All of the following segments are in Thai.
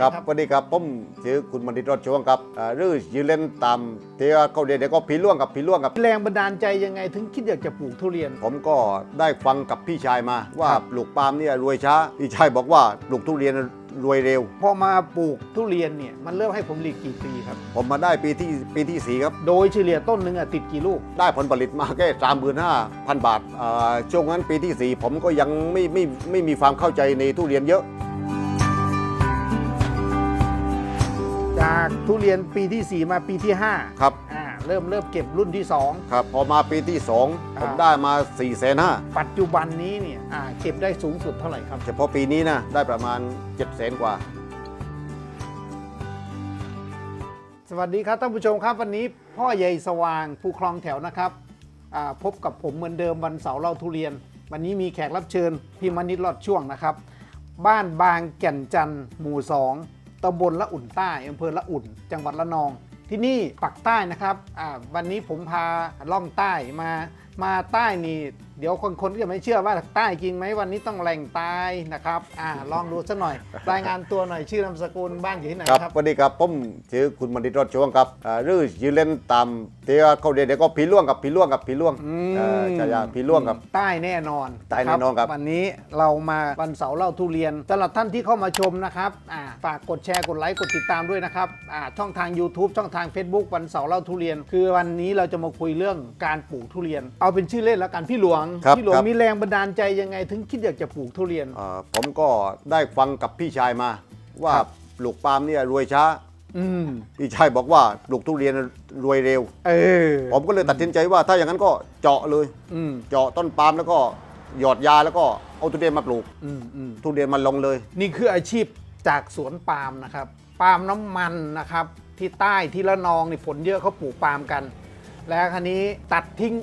ครับครับสวัสดีครับผมชื่อคุณมณิตรอดช่วงครับอ่าหรือชื่อเล่นตามที่เขาเรียกเด็กก็ผีล่วงกับผีล่วงกับ แรงบันดาลใจยังไงถึงคิดอยากจะปลูกทุเรียน ผมก็ได้ฟังกับพี่ชายมา ว่าครับปลูกปาล์มเนี่ยรวยช้า พี่ชายบอกว่าปลูกทุเรียนรวยเร็ว พอมาปลูกทุเรียนเนี่ยมันเริ่มให้ผมหลีกกี่ปีครับ ผมมาได้ปีที่ปีที่สี่ครับ โดยเฉลี่ยต้นหนึ่งอะติดกี่ลูก ได้ผลผลิตมาแค่สามหมื่นห้าพันบาทอ่าช่วงนั้นปีที่สี่ผมก็ยังไม่ไม่ไม่มีความเข้าใจในทุเรียนเยอะ จากทุเรียนปีที่ 4 มาปีที่5ครับอ่าเริ่มเริ่มเก็บรุ่นที่ครับพอมาปีที่สองอ่าผมได้มา4ี่แสนห้า2ปัจจุบันนี้เนี่ยอ่าเก็บได้สูงสุดเท่าไหร่ครับ เฉพาะปีนี้นะได้ประมาณ7จ็ดแสนกว่า สวัสดีครับท่านผู้ชมครับวันนี้พ่อใหญ่สว่างผู้ครองแถวนะครับอ่าพบกับผมเหมือนเดิมวันเสาร์เล่าทุเรียน วันนี้มีแขกรับเชิญพี่มณิตรอดช่วงนะครับ บ้านบางแก่นจันทร์หมู่สอง ตำบลละอุ่นใต้อำเภอละอุ่น จังหวัดละนอง ที่นี่ปักใต้นะครับวันนี้ผมพาล่องใต้มา มาใต้นี่เดี๋ยวคนคนก็จะไม่เชื่อว่าใต้จริงไหมวันนี้ต้องแหล่งใต้นะครับอ่าลองดูสักหน่อย รายงานตัวหน่อยชื่อนามสกุลบ้านอยู่ที่ไหนครับครับสวัสดีครับผมชื่อคุณมณิตรอดช่วงครับอ่าหรือชื่อเล่นตามที่เขาเรียกเด็กก็ผีล่วงกับผีล่วงกับผีล่วงอืมเอ่อฉายาผีล่วงครับใต้แน่นอนใต้แน่นอนครับวันนี้เรามาวันเสาร์เล่าทุเรียนสำหรับท่านที่เข้ามาชมนะครับอ่าฝากกดแชร์กดไลค์กดติดตามด้วยนะครับอ่าช่องทาง YouTube ช่องทาง Facebook วันเสาร์เล่าทุเรียน คือวันนี้เราจะมาคุยเรื่องการปลูกทุเรียนเอาเป็นชื่อเล่นแล้วกันพี่หลวง ครับพี่หลวงครับ มีแรงบันดาลใจยังไงถึงคิดอยากจะปลูกทุเรียนอ่าผมก็ได้ฟังกับพี่ชายมา ว่าครับ ปลูกปาล์มเนี่ยรวยช้า อืมพี่ชายบอกว่าปลูกทุเรียนรวยเร็ว เออผมก็เลยตัดสินใจว่าถ้าอย่างนั้นก็เจาะเลย อืมเจาะต้นปาล์มแล้วก็หยอดยาแล้วก็เอาทุเรียนมาปลูก อืมอืม ทุเรียนมันลงเลย นี่คืออาชีพจากสวนปาล์มนะครับปาล์มน้ำมันนะครับ ที่ใต้ที่ละนองนี่ผลเยอะเขาปลูกปาล์มกัน แล้วคันนี้ตัดทิ้ง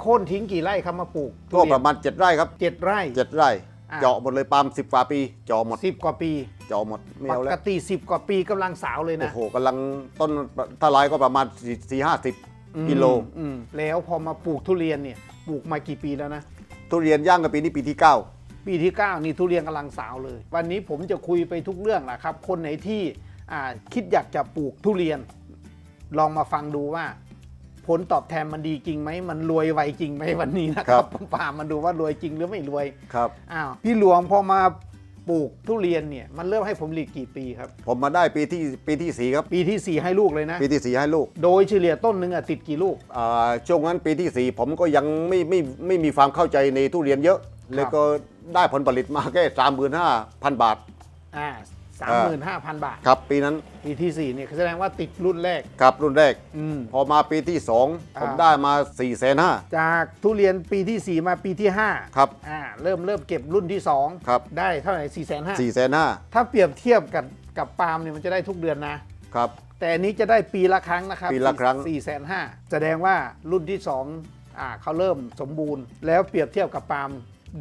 โค่นทิ้งกี่ไร่ครับมาปลูกทุก็เยนประมาณ 7 ไร่ครับ เจ็ดไร่ 7 ไร่ อ่า เจาะหมดเลยปาล์ม10กว่าปี เจาะหมด สิบกว่าปีเจาะหมดไม่ปเอาแล้กว ติสิบกว่าปีกำลังสาวเลยโอ้นะโหกำลังต้นถ้าไร่ก็ประมาณ4 5 0 กิโล อืมแล้วพอมาปลูกทุเรียนเนี่ยปลูกมากี่ปีแล้วนะ ทุเรียนย่างกับปีนี้ปีที่ 9 ปีที่ 9 นี่ทุเรียนกำลังสาวเลย วันนี้ผมจะคุยไปทุกเรื่องแหละครับ คนไหนที่อ่าคิดอยากจะปลูกทุเรียน ลองมาฟังดูว่า ผลตอบแทนมันดีจริงไหมมันรวยไวจริงไหมวันนี้นะคครัรับบผมพามาดูว่ารวยจริงหรือไม่รวยครับอ้าวพี่หลวงพอมาปลูกทุเรียนเนี่ยมันเริ่มให้ผมหลีกกี่ปีครับ ผมมาได้ปีที่ปีที่สี่ครับ ปีที่ 4 ให้ลูกเลยนะ ปีที่สี่ให้ลูก โดยเฉลี่ยต้นหนึ่งอะติดกี่ลูกอ่าช่วงนั้นปีที่สี่ผมก็ยังไม่ไม่ไม่มีความเข้าใจในทุเรียนเยอะ แล้วก็ได้ผลผลิตมาแค่สามหมื่นห้าพันบาท อ่าสามหมื่นห้าพันบาท ครับปีนั้นปีที่ 4 เนี่ยแสดงว่าติดรุ่นแรก ครับรุ่นแรก อืม พอมาปีที่สองผมอ่า ได้มา4ี่แสนห้าจากทุเรียนปีที่ 4 มาปีที่5ครับ อ่าเริ่มเริ่มเก็บรุ่นที่ 2 ครับ ได้เท่าไหร่4ี่แสนห้าสี่แสนห้าถ้าเปรียบเทียบกับกับปาล์มเนี่ยมันจะได้ทุกเดือนนะ ครับ แต่อันนี้จะได้ปีละครั้งนะครับปีละครั้งสี่แสนห้าแสดงว่ารุ่นที่2อ่าเขาเริ่มสมบูรณ์ แล้วเปรียบเทียบกับปาล์ม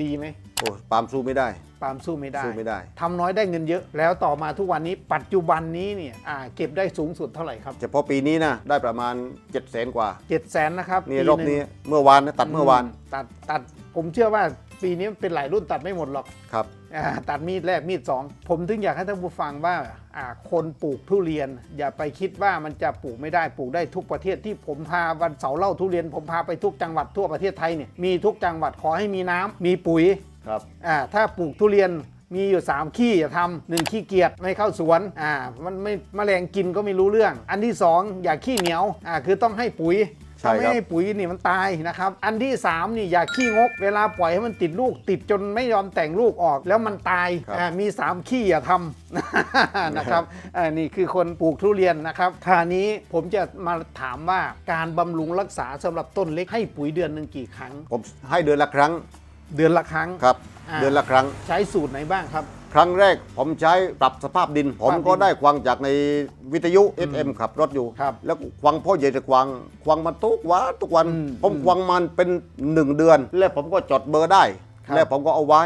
ดีไหม โอ้ปาล์มสู้ไม่ได้ ปาล์มสู้ไม่ได้สู้ไม่ได้ ทำน้อยได้เงินเยอะ แล้วต่อมาทุกวันนี้ปัจจุบันนี้เนี่ยอ่าเก็บได้สูงสุดเท่าไหร่ครับเฉพาะปีนี้นะได้ประมาณ7จ็ดแสนกว่า7จ็ดแสนนะครับนี่ปีรอบหงนี้เมื่อวานนะตัดเมื่อวานตัดตัดผมเชื่อว่าปีนี้เป็นหลายรุ่นตัดไม่หมดหรอก ครับ อ่าตัดมีดแรกมีดสองผมถึงอยากให้ท่านผู้ฟังว่าอ่าคนปลูกทุเรียน อย่าไปคิดว่ามันจะปลูกไม่ได้ปลูกได้ทุกประเทศที่ผมพาวันเสาร์เล่าทุเรียน ผมพาไปทุกจังหวัดทั่วประเทศไทยเนี่ยมีทุกจังหวัดขอให้มีน้ำมีปุ๋ย ครับอ่าถ้าปลูกทุเรียนมีอยู่ 3 ขี้อย่าทำหนึ่งขี้เกียจไม่เข้าสวนอ่ามันไม่แมลงกินก็ไม่รู้เรื่อง อันที่ 2 อย่าขี้เหนียวอ่าคือต้องให้ปุ๋ยใช่ถ้าไม่ครับให้ปุ๋ยนี่มันตายนะครับ อันที่ 3 นี่อย่าขี้งก เวลาปล่อยให้มันติดลูกติดจนไม่ยอมแต่งลูกออกแล้วมันตายครับ อ่ามี 3 ขี้อย่าทำ นะครับอ่านี่คือคนปลูกทุเรียนนะครับคราวนี้ผมจะมาถามว่าการบำรุงรักษาสำหรับต้นเล็กให้ปุ๋ยเดือนหนึ่งกี่ครั้ง ผมให้เดือนละครั้ง เดือนละครั้งครับอ่าเดือนละครั้ง ใช้สูตรไหนบ้างครับ ครั้งแรกผมใช้ปรับสภาพดิน ผมก็ได้ควังจากในวิทยุ FM ขับรถอยู่ ครับ แล้วควังพ่อใหญ่จะควัง ควังมันทุกวันทุกวันอืมผมควังมันเป็นหนึ่งเดือน แล้วผมก็จดเบอร์ได้ครับแล้วผมก็เอาไว้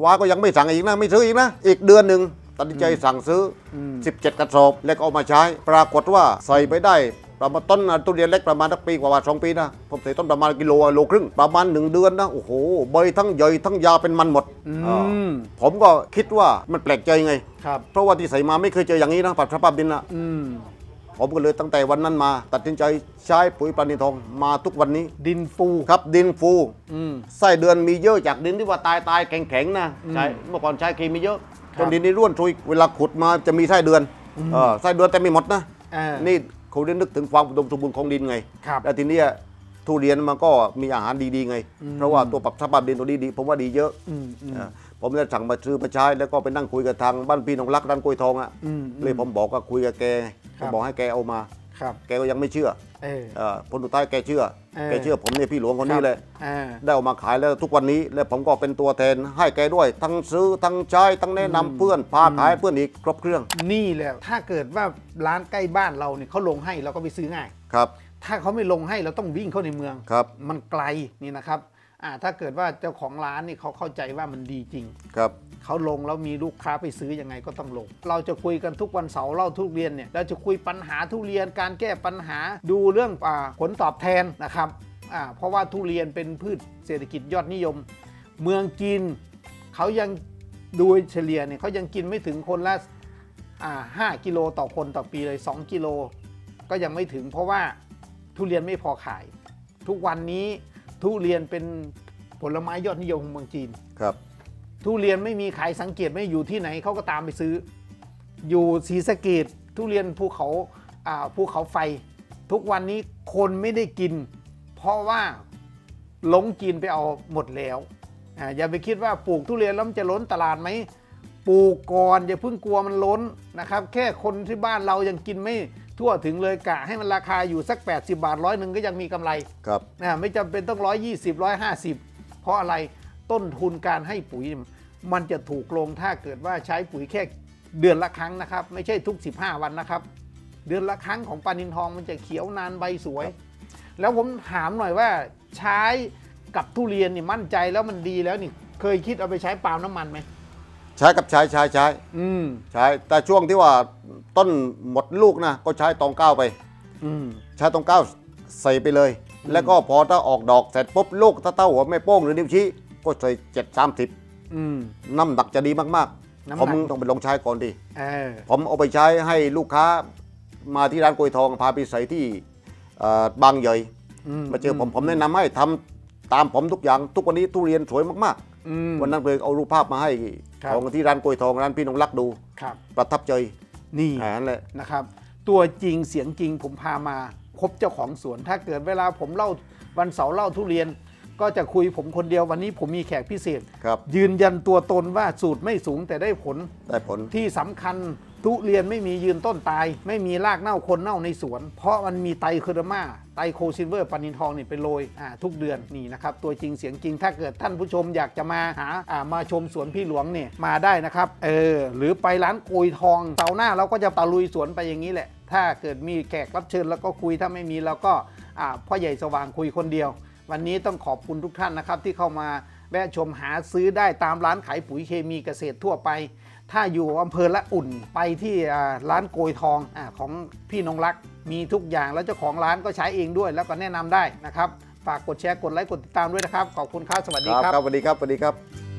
ไว้ก็ยังไม่สั่งอีกนะ ไม่ซื้ออีกนะ อีกเดือนหนึ่งตัดสินใจสั่งซื้ออม17 กระสอบ แล้วก็เอามาใช้ ปรากฏว่าใส่ไปได้ ประมาณต้นทุเรียนเล็กประมาณสักปีกว่าๆสองปีนะผมใส่ต้นประมาณกิโลโลครึ่งประมาณหนึ่งเดือนนะโอ้โหใบทั้งใหญ่ทั้งยาวเป็นมันหมดอือ่ามผมก็คิดว่ามันแปลกใจไงครับเพราะว่าที่ใส่มาไม่เคยเจออย่างนี้นะปรับสภาพดินนะอืมผมก็เลยตั้งแต่วันนั้นมา ตัดสินใจใช้ปุ๋ยปลานินทองมาทุกวันนี้ ดินฟูครับดินฟูอืมไส้เดือนมีเยอะจากดินที่ว่าตายตายแข็งแข็งๆนะใช่เมื่อก่อนใช้เคมีเยอะคจรับนดินนี่ร่วนทุยเวลาขุดมาจะมีไส้เดือนเออไส้เดือนแต่ไม่หมดนะเออนี่ เขาได้นึกถึงความอุดมสมบูรณ์ของดินไง ครับแล้วทีเนี้ยทุเรียนมันก็มีอาหารดีๆไง เพราะว่าตัวปรับสภาพดินตัวนี้ดีผมว่าดีเยอะอืมอืม อ่าผมเลยสั่งมาซื้อมาใช้แล้วก็ไปนั่งคุยกับทางบ้านพี่น้องรักด้านกล้วยทองอะอืมเลยผมบอกก็คุยกับแกครับผมบอกให้แกเอามา ครับ แกก็ยังไม่เชื่อ เออเออผลสุดท้ายแกเชื่อ เออ แกเชื่อผมเนี่ยพี่หลวงคนนี้เลยเออได้เอามาขายแล้วทุกวันนี้แล้วผมก็เป็นตัวแทนให้แกด้วย ทั้งซื้อทั้งใช้ทั้งแนะนำเพื่อนพาขายเพื่อนอีกครบเครื่องนี่แหละ ถ้าเกิดว่าร้านใกล้บ้านเราเนี่ยเขาลงให้เราก็ไปซื้อง่าย ครับถ้าเขาไม่ลงให้เราต้องวิ่งเข้าในเมือง ครับ มันไกลนี่นะครับ อ่าถ้าเกิดว่าเจ้าของร้านนี่เขาเข้าใจว่ามันดีจริง ครับ เขาลงแล้วมีลูกค้าไปซื้อยังไงก็ต้องลง เราจะคุยกันทุกวันเสาร์เล่าทุเรียนเนี่ยเราจะคุยปัญหาทุเรียนการแก้ปัญหาดูเรื่องอาผลตอบแทนนะครับอ่าเพราะว่าทุเรียนเป็นพืชเศรษฐกิจยอดนิยม เมืองจีนเขายังโดยเฉลี่ยเนี่ยเขายังกินไม่ถึงคนละอ่าห้ากิโลต่อคนต่อปีเลย 2 กิโล ก็ยังไม่ถึงเพราะว่าทุเรียนไม่พอขาย ทุกวันนี้ ทุเรียนเป็นผลไม้ยอดนิยมของเมืองจีน ครับ ทุเรียนไม่มีขายสังเกตไม่อยู่ที่ไหนเขาก็ตามไปซื้อ อยู่ศรีสะเกดทุเรียนภูเขาอ่าภูเขาไฟ ทุกวันนี้คนไม่ได้กิน เพราะว่าหลงกินไปเอาหมดแล้วอ่าอย่าไปคิดว่าปลูกทุเรียนแล้วมันจะล้นตลาดไหมปลูกก่อนอย่าเพิ่งกลัวมันล้นนะครับ แค่คนที่บ้านเรายังกินไม่ ทั่วถึงเลยกะให้มันราคาอยู่สัก 80 บาทร้อยหนึ่งก็ยังมีกำไรครับนะไม่จำเป็นต้อง120 150เพราะอะไรต้นทุนการให้ปุ๋ย มันจะถูกลงถ้าเกิดว่าใช้ปุ๋ยแค่เดือนละครั้งนะครับ ไม่ใช่ทุก 15 วันนะครับ เดือนละครั้งของปลานินทองมันจะเขียวนานใบสวย แล้วผมถามหน่อยว่าใช้กับทุเรียนนี่มั่นใจแล้วมันดีแล้วนี่เคยคิดเอาไปใช้ปาล์มน้ำมันไหม ใช้กับใช้ใช้ใช้อืมใช้แต่ช่วงที่ว่าต้นหมดลูกนะก็ใช้ตองเก้าไป อืมใช้ตองเก้าใส่ไปเลย แล้วก็พอถ้าออกดอกเสร็จปุ๊บลูกถ้าเต้าหัวแม่โป้งหรือนิ้วชี้ก็ใส่เจ็ดสามสิบอืม น้ำหนักจะดีมากน้ำๆหนักผมต้องไปลองใช้ก่อนดี เออ ผมเอาไปใช้ให้ลูกค้ามาที่ร้านกล้วยทองพาไปใส่ที่เอ่อบางใหญ่อืมาเจอผมผมแนะนำให้ทำตามผมทุกอย่างทุกวันนี้ทุเรียนสวยมาก อืมๆวันนั้นเลยเอารูปภาพมาให้ครับ ของที่ร้านกล้วยทองร้านพี่นงรักดู ครับ ประทับใจนี่อ่านั่นแหละ นะครับ ตัวจริงเสียงจริงผมพามาพบเจ้าของสวน ถ้าเกิดเวลาผมเล่าวันเสาร์เล่าทุเรียน ก็จะคุยผมคนเดียววันนี้ผมมีแขกพิเศษ ครับ ยืนยันตัวตนว่าสูตรไม่สูงแต่ได้ผล ได้ผล ที่สำคัญ ทุเรียนไม่มียืนต้นตาย ไม่มีรากเน่าคนเน่าในสวน เพราะมันมีไตรคเดอร์มาไตรโคซิลเวอร์ปานินทองนี่ไปโรยทุกเดือนนี่นะครับ ตัวจริงเสียงจริงถ้าเกิดท่านผู้ชมอยากจะมาหามาชมสวนพี่หลวงเนี่ยมาได้นะครับเออหรือไปร้านโกยทองเสาหน้าเราก็จะตะลุยสวนไปอย่างนี้แหละ ถ้าเกิดมีแขกรับเชิญแล้วก็คุยถ้าไม่มีเราก็พ่อใหญ่สว่างคุยคนเดียว วันนี้ต้องขอบคุณทุกท่านนะครับที่เข้ามาแวะชมหาซื้อได้ตามร้านขายปุ๋ยเคมีเกษตรทั่วไป ถ้าอยู่อำเภอละอุ่นไปที่ร้านโกยทองอของพี่นงรักมีทุกอย่างแล้วเจ้าของร้านก็ใช้เองด้วย แล้วก็แนะนำได้นะครับ ฝากกดแชร์กดไลค์กดติดตามด้วยนะครับ ขอบคุณครับสวัสดีครับครับครับสวัสดีครับสวัสดีครับ